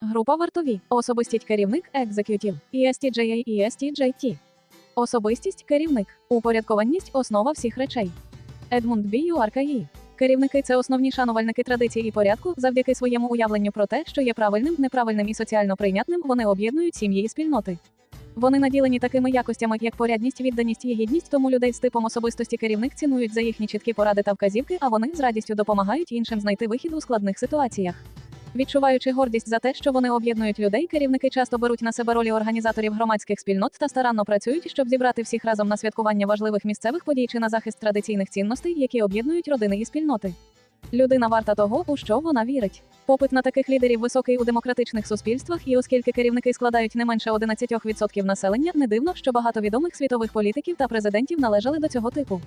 Група вартові. Особистість керівник екзекютів. ESTJA ESTJT. Особистість керівник. Упорядкованість основа всіх речей. Едмунд Бі Юаркаї. Керівники це основні шанувальники традицій і порядку, завдяки своєму уявленню про те, що є правильним, неправильним і соціально прийнятним, вони об'єднують сім'ї і спільноти. Вони наділені такими якостями, як порядність, відданість і гідність, тому людей з типом особистості керівник цінують за їхні чіткі поради та вказівки, а вони з радістю допомагають іншим знайти вихід у складних ситуаціях. Відчуваючи гордість за те, що вони об'єднують людей, керівники часто беруть на себе ролі організаторів громадських спільнот та старанно працюють, щоб зібрати всіх разом на святкування важливих місцевих подій чи на захист традиційних цінностей, які об'єднують родини і спільноти. Людина варта того, у що вона вірить. Попит на таких лідерів високий у демократичних суспільствах, і оскільки керівники складають не менше 11% населення, не дивно, що багато відомих світових політиків та президентів належали до цього типу.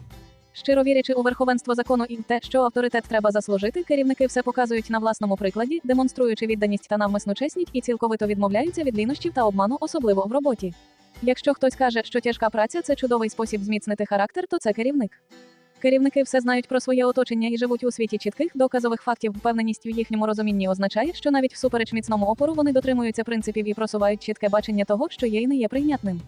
Щиро вірячи у верховенство закону і в те, що авторитет треба заслужити, керівники все показують на власному прикладі, демонструючи відданість та навмисну чесність і цілковито відмовляються від лінощів та обману, особливо в роботі. Якщо хтось каже, що тяжка праця це чудовий спосіб зміцнити характер, то це керівник. Керівники все знають про своє оточення і живуть у світі чітких доказових фактів. Впевненість в їхньому розумінні означає, що навіть всупереч міцному опору вони дотримуються принципів і просувають чітке бачення того, що є і не є прийнятним.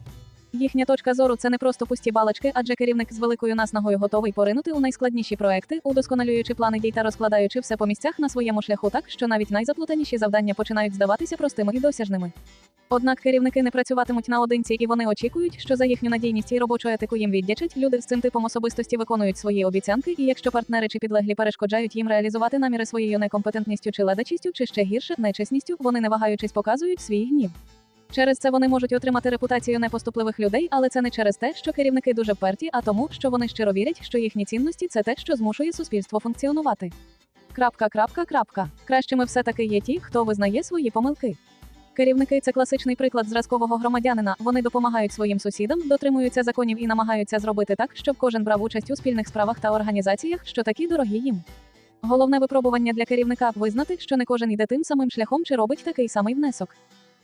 Їхня точка зору це не просто пусті балачки, адже керівник з великою наснагою готовий поринути у найскладніші проекти, удосконалюючи плани дій та розкладаючи все по місцях на своєму шляху так, що навіть найзаплутаніші завдання починають здаватися простими і досяжними. Однак керівники не працюватимуть наодинці, і вони очікують, що за їхню надійність і робочу етику їм віддячать. Люди з цим типом особистості виконують свої обіцянки, і якщо партнери чи підлеглі перешкоджають їм реалізувати наміри своєю некомпетентністю чи ледачістю, чи ще гірше нечесністю, вони не вагаючись показують свій гнів. Через це вони можуть отримати репутацію непоступливих людей, але це не через те, що керівники дуже вперті, а тому, що вони щиро вірять, що їхні цінності це те, що змушує суспільство функціонувати. Крапка, крапка, крапка. Кращими все таки є ті, хто визнає свої помилки. Керівники це класичний приклад зразкового громадянина. Вони допомагають своїм сусідам, дотримуються законів і намагаються зробити так, щоб кожен брав участь у спільних справах та організаціях, що такі дорогі їм. Головне випробування для керівника визнати, що не кожен йде тим самим шляхом чи робить такий самий внесок.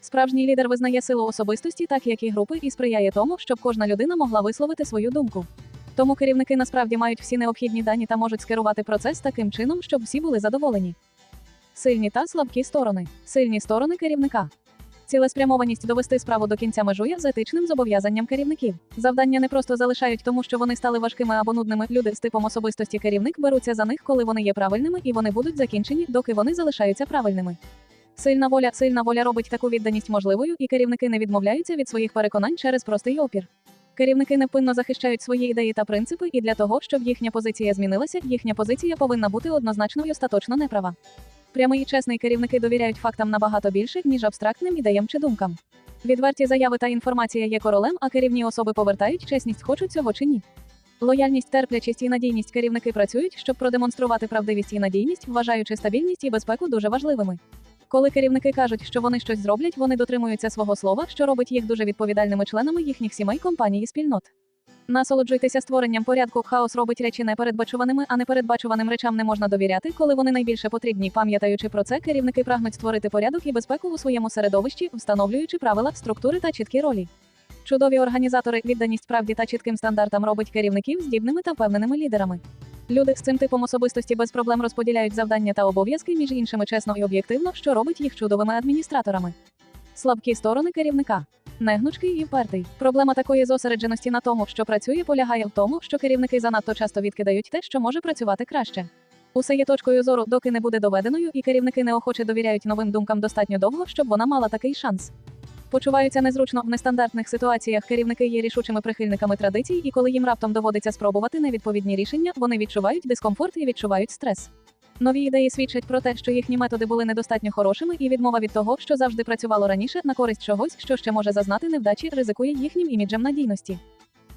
Справжній лідер визнає силу особистості, так як і групи, і сприяє тому, щоб кожна людина могла висловити свою думку. Тому керівники насправді мають всі необхідні дані та можуть скерувати процес таким чином, щоб всі були задоволені. Сильні та слабкі сторони. Сильні сторони керівника. Цілеспрямованість довести справу до кінця межує з етичним зобов'язанням керівників. Завдання не просто залишають тому, що вони стали важкими або нудними. Люди з типом особистості керівник беруться за них, коли вони є правильними, і вони будуть закінчені, доки вони залишаються правильними. Сильна воля, сильна воля робить таку відданість можливою, і керівники не відмовляються від своїх переконань через простий опір. Керівники невпинно захищають свої ідеї та принципи, і для того, щоб їхня позиція змінилася, їхня позиція повинна бути однозначно і остаточно неправа. Прямий і чесний керівники довіряють фактам набагато більше, ніж абстрактним ідеям чи думкам. Відверті заяви та інформація є королем, а керівні особи повертають чесність, хочуть цього чи ні. Лояльність, терплячість і надійність керівники працюють, щоб продемонструвати правдивість і надійність, вважаючи стабільність і безпеку дуже важливими. Коли керівники кажуть, що вони щось зроблять, вони дотримуються свого слова, що робить їх дуже відповідальними членами їхніх сімей, компаній і спільнот. Насолоджуйтеся створенням порядку. Хаос робить речі непередбачуваними, а непередбачуваним речам не можна довіряти, коли вони найбільше потрібні. Пам'ятаючи про це, керівники прагнуть створити порядок і безпеку у своєму середовищі, встановлюючи правила, структури та чіткі ролі. Чудові організатори, відданість правді та чітким стандартам робить керівників здібними та впевненими лідерами. Люди з цим типом особистості без проблем розподіляють завдання та обов'язки між іншими чесно і об'єктивно, що робить їх чудовими адміністраторами. Слабкі сторони керівника. Негнучкий і впертий. Проблема такої зосередженості на тому, що працює, полягає в тому, що керівники занадто часто відкидають те, що може працювати краще. Усе є точкою зору, доки не буде доведеною, і керівники неохоче довіряють новим думкам достатньо довго, щоб вона мала такий шанс. Почуваються незручно в нестандартних ситуаціях. Керівники є рішучими прихильниками традицій, і коли їм раптом доводиться спробувати невідповідні рішення, вони відчувають дискомфорт і відчувають стрес. Нові ідеї свідчать про те, що їхні методи були недостатньо хорошими, і відмова від того, що завжди працювало раніше, на користь чогось, що ще може зазнати невдачі, ризикує їхнім іміджем надійності.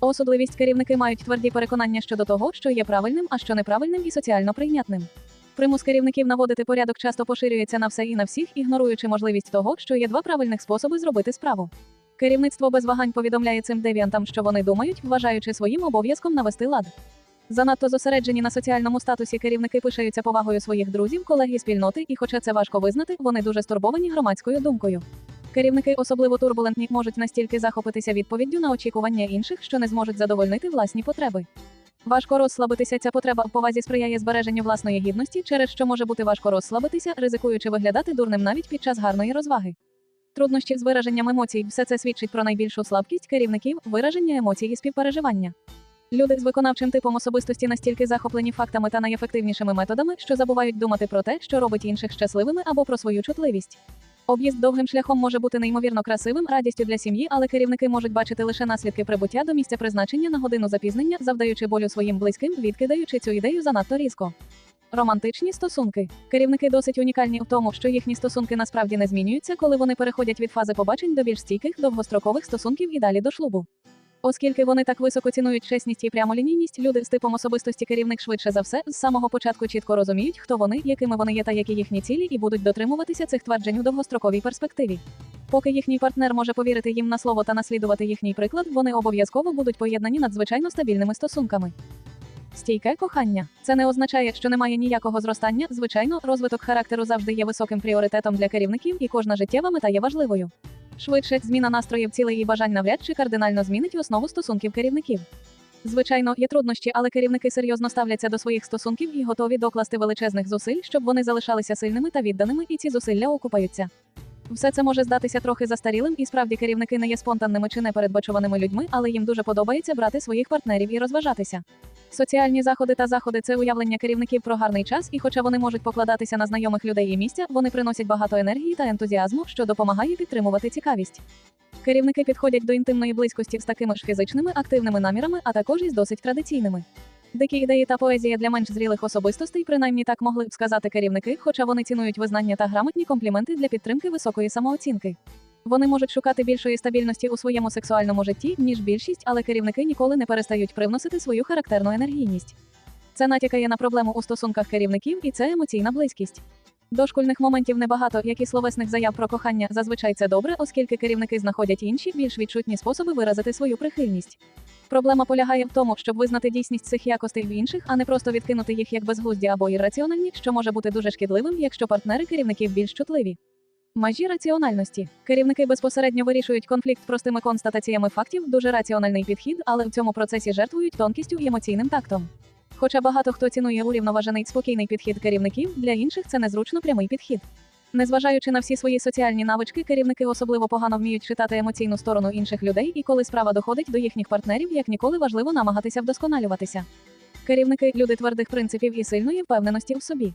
Осудливість керівники мають тверді переконання щодо того, що є правильним, а що неправильним і соціально прийнятним. Примус керівників наводити порядок часто поширюється на все і на всіх, ігноруючи можливість того, що є два правильних способи зробити справу. Керівництво без вагань повідомляє цим девіантам, що вони думають, вважаючи своїм обов'язком навести лад. Занадто зосереджені на соціальному статусі керівники пишаються повагою своїх друзів, колег і спільноти, і, хоча це важко визнати, вони дуже стурбовані громадською думкою. Керівники, особливо турбулентні, можуть настільки захопитися відповіддю на очікування інших, що не зможуть задовольнити власні потреби. Важко розслабитися. Ця потреба в повазі сприяє збереженню власної гідності, через що може бути важко розслабитися, ризикуючи виглядати дурним навіть під час гарної розваги. Труднощі з вираженням емоцій все це свідчить про найбільшу слабкість керівників, вираження емоцій і співпереживання. Люди з виконавчим типом особистості настільки захоплені фактами та найефективнішими методами, що забувають думати про те, що робить інших щасливими або про свою чутливість. Об'їзд довгим шляхом може бути неймовірно красивим, радістю для сім'ї, але керівники можуть бачити лише наслідки прибуття до місця призначення на годину запізнення, завдаючи болю своїм близьким, відкидаючи цю ідею занадто різко. Романтичні стосунки. Керівники досить унікальні в тому, що їхні стосунки насправді не змінюються, коли вони переходять від фази побачень до більш стійких довгострокових стосунків і далі до шлубу. Оскільки вони так високо цінують чесність і прямолінійність, люди з типом особистості керівник швидше за все з самого початку чітко розуміють, хто вони, якими вони є та які їхні цілі, і будуть дотримуватися цих тверджень у довгостроковій перспективі. Поки їхній партнер може повірити їм на слово та наслідувати їхній приклад, вони обов'язково будуть поєднані надзвичайно стабільними стосунками. Стійке кохання це не означає, що немає ніякого зростання. Звичайно, розвиток характеру завжди є високим пріоритетом для керівників, і кожна життєва мета є важливою. Швидше, зміна настроїв цілей і бажань навряд чи кардинально змінить основу стосунків керівників. Звичайно, є труднощі, але керівники серйозно ставляться до своїх стосунків і готові докласти величезних зусиль, щоб вони залишалися сильними та відданими, і ці зусилля окупаються. Все це може здатися трохи застарілим, і справді керівники не є спонтанними чи непередбачуваними людьми, але їм дуже подобається брати своїх партнерів і розважатися. Соціальні заходи та заходи це уявлення керівників про гарний час, і хоча вони можуть покладатися на знайомих людей і місця, вони приносять багато енергії та ентузіазму, що допомагає підтримувати цікавість. Керівники підходять до інтимної близькості з такими ж фізичними активними намірами, а також із досить традиційними. Дикі ідеї та поезія для менш зрілих особистостей, принаймні так могли б сказати керівники, хоча вони цінують визнання та грамотні компліменти для підтримки високої самооцінки. Вони можуть шукати більшої стабільності у своєму сексуальному житті, ніж більшість, але керівники ніколи не перестають привносити свою характерну енергійність. Це натякає на проблему у стосунках керівників, і це емоційна близькість. Дошкульних моментів небагато, як і словесних заяв про кохання, зазвичай це добре, оскільки керівники знаходять інші, більш відчутні способи виразити свою прихильність. Проблема полягає в тому, щоб визнати дійсність цих якостей в інших, а не просто відкинути їх як безглузді або ірраціональні, що може бути дуже шкідливим, якщо партнери керівників більш чутливі. Межі раціональності. Керівники безпосередньо вирішують конфлікт простими констатаціями фактів, дуже раціональний підхід, але в цьому процесі жертвують тонкістю і емоційним тактом. Хоча багато хто цінує урівноважений спокійний підхід керівників, для інших це незручно прямий підхід. Незважаючи на всі свої соціальні навички, керівники особливо погано вміють читати емоційну сторону інших людей, і коли справа доходить до їхніх партнерів, як ніколи важливо намагатися вдосконалюватися. Керівники люди твердих принципів і сильної впевненості в собі.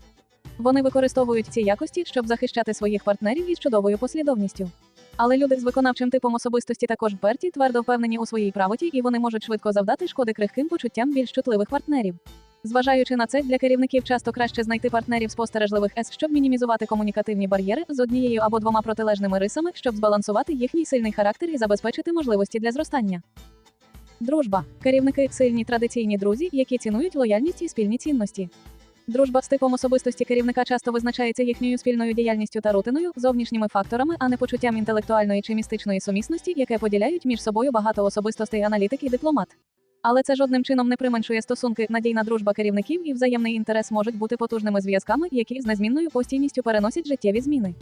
Вони використовують ці якості, щоб захищати своїх партнерів із чудовою послідовністю. Але люди з виконавчим типом особистості також вперті, твердо впевнені у своїй правоті, і вони можуть швидко завдати шкоди крихким почуттям більш чутливих партнерів. Зважаючи на це, для керівників часто краще знайти партнерів спостережливих С, щоб мінімізувати комунікативні бар'єри з однією або двома протилежними рисами, щоб збалансувати їхній сильний характер і забезпечити можливості для зростання. Дружба. Керівники сильні традиційні друзі, які цінують лояльність і спільні цінності. Дружба з типом особистості керівника часто визначається їхньою спільною діяльністю та рутиною, зовнішніми факторами, а не почуттям інтелектуальної чи містичної сумісності, яке поділяють між собою багато особистостей аналітик і дипломат. Але це жодним чином не применшує стосунки, надійна дружба керівників і взаємний інтерес можуть бути потужними зв'язками, які з незмінною постійністю переносять життєві зміни.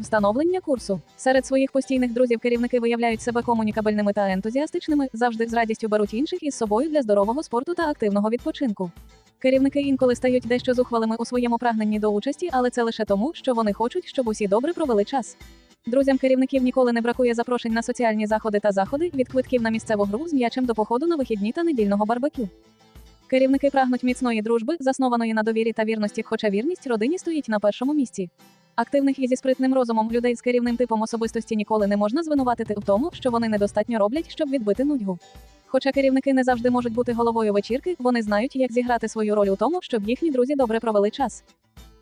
Встановлення курсу серед своїх постійних друзів керівники виявляють себе комунікабельними та ентузіастичними, завжди з радістю беруть інших із собою для здорового спорту та активного відпочинку. Керівники інколи стають дещо зухвалими у своєму прагненні до участі, але це лише тому, що вони хочуть, щоб усі добре провели час. Друзям керівників ніколи не бракує запрошень на соціальні заходи та заходи від квитків на місцеву гру з м'ячем до походу на вихідні та недільного барбекю. Керівники прагнуть міцної дружби, заснованої на довірі та вірності, хоча вірність родині стоїть на першому місці. Активних і зі спритним розумом людей з керівним типом особистості ніколи не можна звинуватити в тому, що вони недостатньо роблять, щоб відбити нудьгу. Хоча керівники не завжди можуть бути головою вечірки, вони знають, як зіграти свою роль у тому, щоб їхні друзі добре провели час.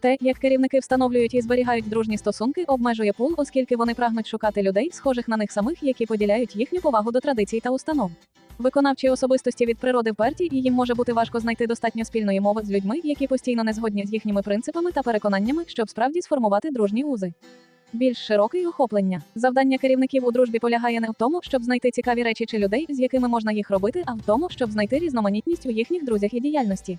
Те, як керівники встановлюють і зберігають дружні стосунки, обмежує пул, оскільки вони прагнуть шукати людей, схожих на них самих, які поділяють їхню повагу до традицій та установ. Виконавчі особистості від природи вперті, і їм може бути важко знайти достатньо спільної мови з людьми, які постійно не згодні з їхніми принципами та переконаннями, щоб справді сформувати дружні узи. Більш широке охоплення. Завдання керівників у дружбі полягає не в тому, щоб знайти цікаві речі чи людей, з якими можна їх робити, а в тому, щоб знайти різноманітність у їхніх друзях і діяльності.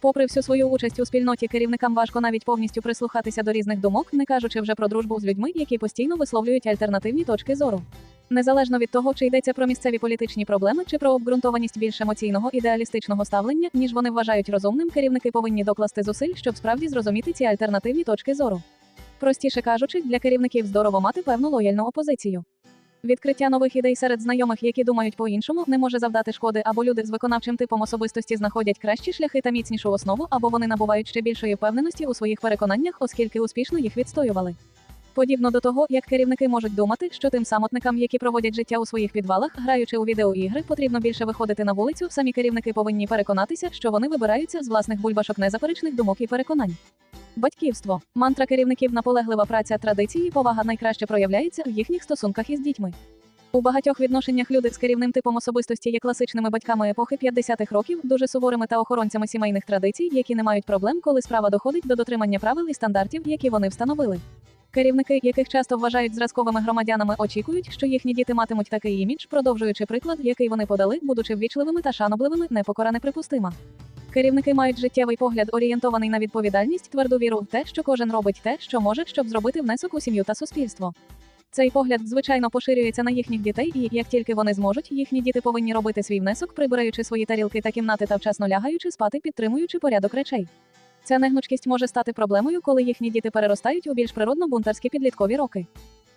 Попри всю свою участь у спільноті, керівникам важко навіть повністю прислухатися до різних думок, не кажучи вже про дружбу з людьми, які постійно висловлюють альтернативні точки зору. Незалежно від того, чи йдеться про місцеві політичні проблеми, чи про обґрунтованість більш емоційного ідеалістичного ставлення, ніж вони вважають розумним, керівники повинні докласти зусиль, щоб справді зрозуміти ці альтернативні точки зору. Простіше кажучи, для керівників здорово мати певну лояльну опозицію. Відкриття нових ідей серед знайомих, які думають по-іншому, не може завдати шкоди, або люди з виконавчим типом особистості знаходять кращі шляхи та міцнішу основу, або вони набувають ще більшої впевненості у своїх переконаннях, оскільки успішно їх відстоювали. Подібно до того, як керівники можуть думати, що тим самотникам, які проводять життя у своїх підвалах, граючи у відеоігри, потрібно більше виходити на вулицю. Самі керівники повинні переконатися, що вони вибираються з власних бульбашок незаперечних думок і переконань. Батьківство мантра керівників наполеглива праця традиції, повага найкраще проявляється в їхніх стосунках із дітьми. У багатьох відношеннях люди з керівним типом особистості є класичними батьками епохи 50-х років, дуже суворими та охоронцями сімейних традицій, які не мають проблем, коли справа доходить до дотримання правил і стандартів, які вони встановили. Керівники, яких часто вважають зразковими громадянами, очікують, що їхні діти матимуть такий імідж, продовжуючи приклад, який вони подали, будучи ввічливими та шанобливими, непокора неприпустима. Керівники мають життєвий погляд, орієнтований на відповідальність, тверду віру в те, що кожен робить те, що може, щоб зробити внесок у сім'ю та суспільство. Цей погляд, звичайно, поширюється на їхніх дітей, і як тільки вони зможуть, їхні діти повинні робити свій внесок, прибираючи свої тарілки та кімнати та вчасно лягаючи спати, підтримуючи порядок речей. Ця негнучкість може стати проблемою, коли їхні діти переростають у більш природно бунтарські підліткові роки.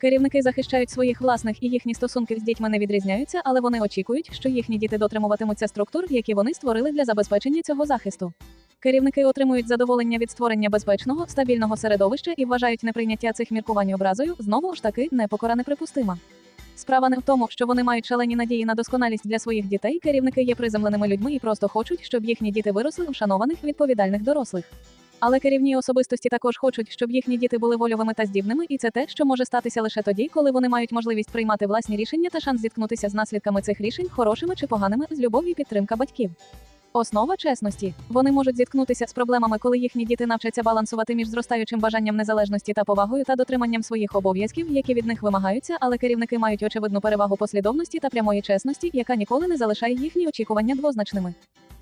Керівники захищають своїх власних і їхні стосунки з дітьми не відрізняються, але вони очікують, що їхні діти дотримуватимуться структур, які вони створили для забезпечення цього захисту. Керівники отримують задоволення від створення безпечного, стабільного середовища і вважають неприйняття цих міркувань образою, знову ж таки, непокора неприпустима. Справа не в тому, що вони мають шалені надії на досконалість для своїх дітей. Керівники є приземленими людьми і просто хочуть, щоб їхні діти виросли у шанованих відповідальних дорослих. Але керівні особистості також хочуть, щоб їхні діти були вольовими та здібними, і це те, що може статися лише тоді, коли вони мають можливість приймати власні рішення та шанс зіткнутися з наслідками цих рішень, хорошими чи поганими, з любов і підтримка батьків. Основа чесності. Вони можуть зіткнутися з проблемами, коли їхні діти навчаться балансувати між зростаючим бажанням незалежності та повагою та дотриманням своїх обов'язків, які від них вимагаються, але керівники мають очевидну перевагу послідовності та прямої чесності, яка ніколи не залишає їхні очікування двозначними.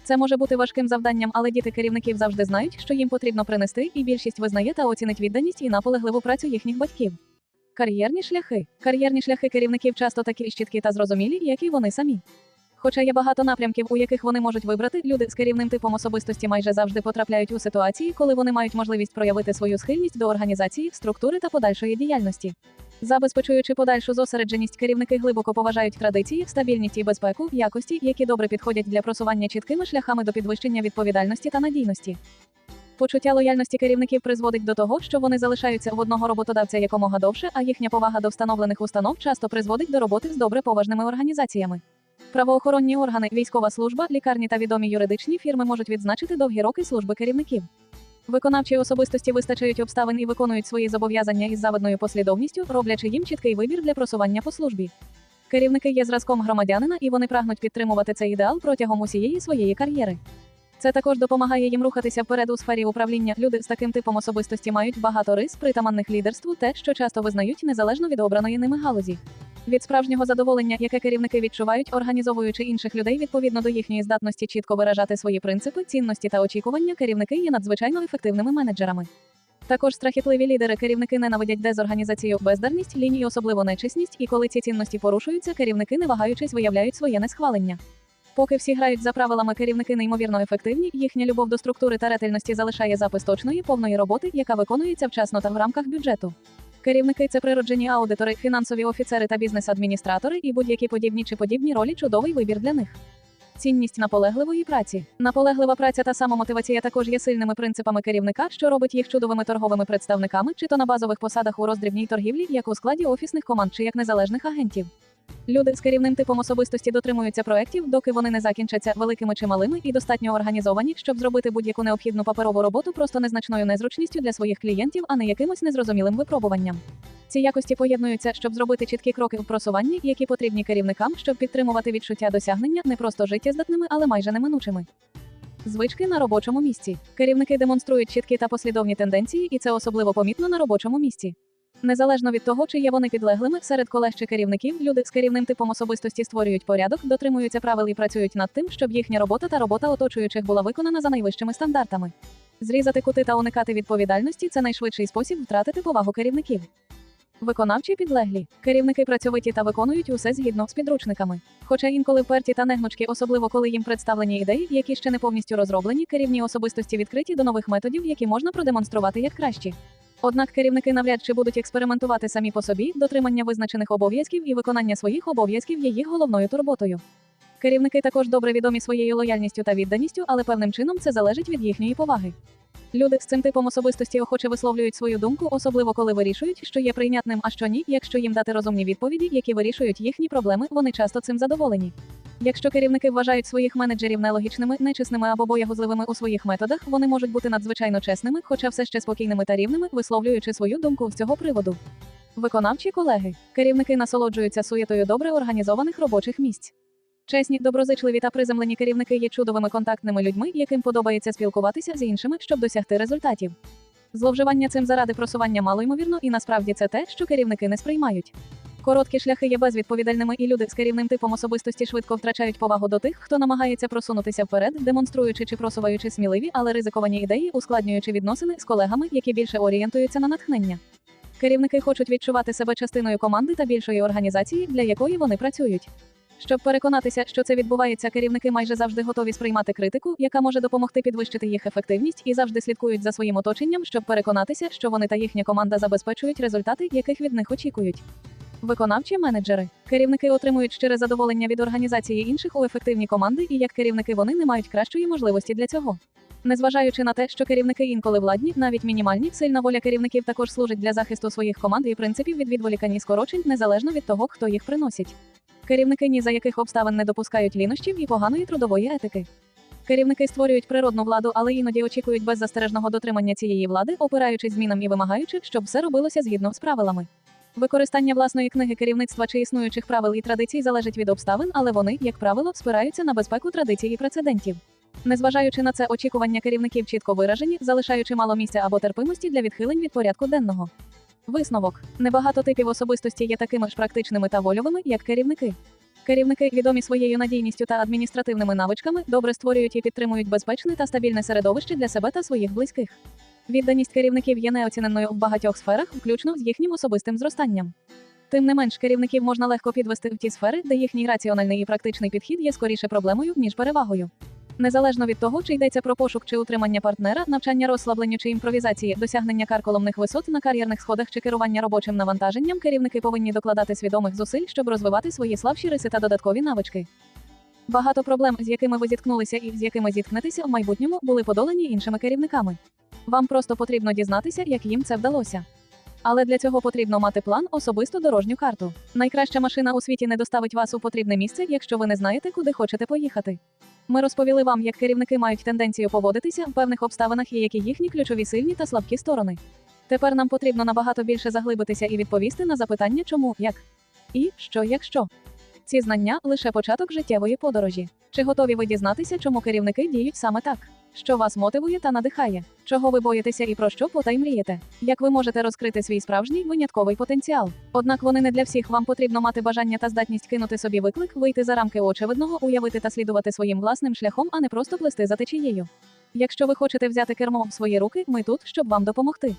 Це може бути важким завданням, але діти керівників завжди знають, що їм потрібно принести, і більшість визнає та оцінить відданість і наполегливу працю їхніх батьків. Кар'єрні шляхи. Кар'єрні шляхи керівників часто такі чіткі та зрозумілі, як і вони самі. Хоча є багато напрямків, у яких вони можуть вибрати, люди з керівним типом особистості майже завжди потрапляють у ситуації, коли вони мають можливість проявити свою схильність до організації, структури та подальшої діяльності. Забезпечуючи подальшу зосередженість, керівники глибоко поважають традиції, стабільність і безпеку, якості, які добре підходять для просування чіткими шляхами до підвищення відповідальності та надійності. Почуття лояльності керівників призводить до того, що вони залишаються в одного роботодавця якомога довше, а їхня повага до встановлених установ часто призводить до роботи з добре поважними організаціями. Правоохоронні органи, військова служба, лікарні та відомі юридичні фірми можуть відзначити довгі роки служби керівників. Виконавчі особистості вистачають обставин і виконують свої зобов'язання із завидною послідовністю, роблячи їм чіткий вибір для просування по службі. Керівники є зразком громадянина, і вони прагнуть підтримувати цей ідеал протягом усієї своєї кар'єри. Це також допомагає їм рухатися вперед у сфері управління. Люди з таким типом особистості мають багато рис, притаманних лідерству, те, що часто визнають незалежно від обраної ними галузі. Від справжнього задоволення, яке керівники відчувають, організовуючи інших людей відповідно до їхньої здатності чітко виражати свої принципи, цінності та очікування, керівники є надзвичайно ефективними менеджерами. Також страхітливі лідери керівники ненавидять дезорганізацію, бездарність, лінії, особливо нечесність, і коли ці цінності порушуються, керівники, не вагаючись, виявляють своє несхвалення. Поки всі грають за правилами керівники неймовірно ефективні, їхня любов до структури та ретельності залишає запис точної повної роботи, яка виконується вчасно та в рамках бюджету. Керівники це природжені аудитори, фінансові офіцери та бізнес-адміністратори, і будь-які подібні чи подібні ролі чудовий вибір для них. Цінність наполегливої праці. Наполеглива праця та самомотивація також є сильними принципами керівника, що робить їх чудовими торговими представниками, чи то на базових посадах у роздрібній торгівлі, як у складі офісних команд, чи як незалежних агентів. Люди з керівним типом особистості дотримуються проєктів, доки вони не закінчаться великими чи малими і достатньо організовані, щоб зробити будь-яку необхідну паперову роботу просто незначною незручністю для своїх клієнтів, а не якимось незрозумілим випробуванням. Ці якості поєднуються, щоб зробити чіткі кроки в просуванні, які потрібні керівникам, щоб підтримувати відчуття досягнення не просто життєздатними, але майже неминучими. Звички на робочому місці. Керівники демонструють чіткі та послідовні тенденції, і це особливо помітно на робочому місці. Незалежно від того, чи є вони підлеглими серед колег чи керівників, люди з керівним типом особистості створюють порядок, дотримуються правил і працюють над тим, щоб їхня робота та робота оточуючих була виконана за найвищими стандартами. Зрізати кути та уникати відповідальності це найшвидший спосіб втратити повагу керівників. Виконавчі підлеглі. Керівники працьовиті та виконують усе згідно з підручниками. Хоча інколи вперті та негнучки, особливо коли їм представлені ідеї, які ще не повністю розроблені, керівні особистості відкриті до нових методів, які можна продемонструвати як кращі. Однак керівники навряд чи будуть експериментувати самі по собі, дотримання визначених обов'язків і виконання своїх обов'язків є їх головною турботою. Керівники також добре відомі своєю лояльністю та відданістю, але певним чином це залежить від їхньої поваги. Люди з цим типом особистості охоче висловлюють свою думку, особливо коли вирішують, що є прийнятним, а що ні. Якщо їм дати розумні відповіді, які вирішують їхні проблеми, вони часто цим задоволені. Якщо керівники вважають своїх менеджерів нелогічними, нечесними або боягузливими у своїх методах, вони можуть бути надзвичайно чесними, хоча все ще спокійними та рівними, висловлюючи свою думку з цього приводу. Виконавчі колеги, керівники насолоджуються суєтою добре організованих робочих місць. Чесні, доброзичливі та приземлені керівники є чудовими контактними людьми, яким подобається спілкуватися з іншими, щоб досягти результатів. Зловживання цим заради просування малоймовірно, і насправді це те, що керівники не сприймають. Короткі шляхи є безвідповідальними, і люди з керівним типом особистості швидко втрачають повагу до тих, хто намагається просунутися вперед, демонструючи чи просуваючи сміливі, але ризиковані ідеї, ускладнюючи відносини з колегами, які більше орієнтуються на натхнення. Керівники хочуть відчувати себе частиною команди та більшої організації, для якої вони працюють. Щоб переконатися, що це відбувається, керівники майже завжди готові сприймати критику, яка може допомогти підвищити їх ефективність, і завжди слідкують за своїм оточенням, щоб переконатися, що вони та їхня команда забезпечують результати, яких від них очікують. Виконавчі менеджери. Керівники отримують щире задоволення від організації інших у ефективні команди, і як керівники вони не мають кращої можливості для цього. Незважаючи на те, що керівники інколи владні, навіть мінімальні, сильна воля керівників також служить для захисту своїх команд і принципів від відволікань і скорочень, незалежно від того, хто їх приносить. Керівники ні за яких обставин не допускають лінощів і поганої трудової етики. Керівники створюють природну владу, але іноді очікують беззастережного дотримання цієї влади, опираючись змінам і вимагаючи, щоб все робилося згідно з правилами. Використання власної книги керівництва чи існуючих правил і традицій залежить від обставин, але вони, як правило, спираються на безпеку традицій і прецедентів. Незважаючи на це, очікування керівників чітко виражені, залишаючи мало місця або терпимості для відхилень від порядку денного. Висновок: небагато типів особистості є такими ж практичними та вольовими, як керівники. Керівники, відомі своєю надійністю та адміністративними навичками, добре створюють і підтримують безпечне та стабільне середовище для себе та своїх близьких. Відданість керівників є неоціненою в багатьох сферах, включно з їхнім особистим зростанням. Тим не менш, керівників можна легко підвести в ті сфери, де їхній раціональний і практичний підхід є скоріше проблемою, ніж перевагою. Незалежно від того, чи йдеться про пошук чи утримання партнера, навчання розслабленню чи імпровізації, досягнення карколомних висот на кар'єрних сходах чи керування робочим навантаженням, керівники повинні докладати свідомих зусиль, щоб розвивати свої слабші риси та додаткові навички. Багато проблем, з якими ви зіткнулися і з якими зіткнетеся в майбутньому, були подолані іншими керівниками. Вам просто потрібно дізнатися, як їм це вдалося. Але для цього потрібно мати план, особисту дорожню карту. Найкраща машина у світі не доставить вас у потрібне місце, якщо ви не знаєте, куди хочете поїхати. Ми розповіли вам, як керівники мають тенденцію поводитися в певних обставинах і які їхні ключові сильні та слабкі сторони. Тепер нам потрібно набагато більше заглибитися і відповісти на запитання, чому, як і що, якщо. Ці знання лише початок життєвої подорожі. Чи готові ви дізнатися, чому керівники діють саме так? Що вас мотивує та надихає? Чого ви боїтеся і про що потай мрієте? Як ви можете розкрити свій справжній винятковий потенціал? Однак вони не для всіх вам потрібно мати бажання та здатність кинути собі виклик, вийти за рамки очевидного, уявити та слідувати своїм власним шляхом, а не просто плести за течією. Якщо ви хочете взяти кермо в свої руки, ми тут, щоб вам допомогти.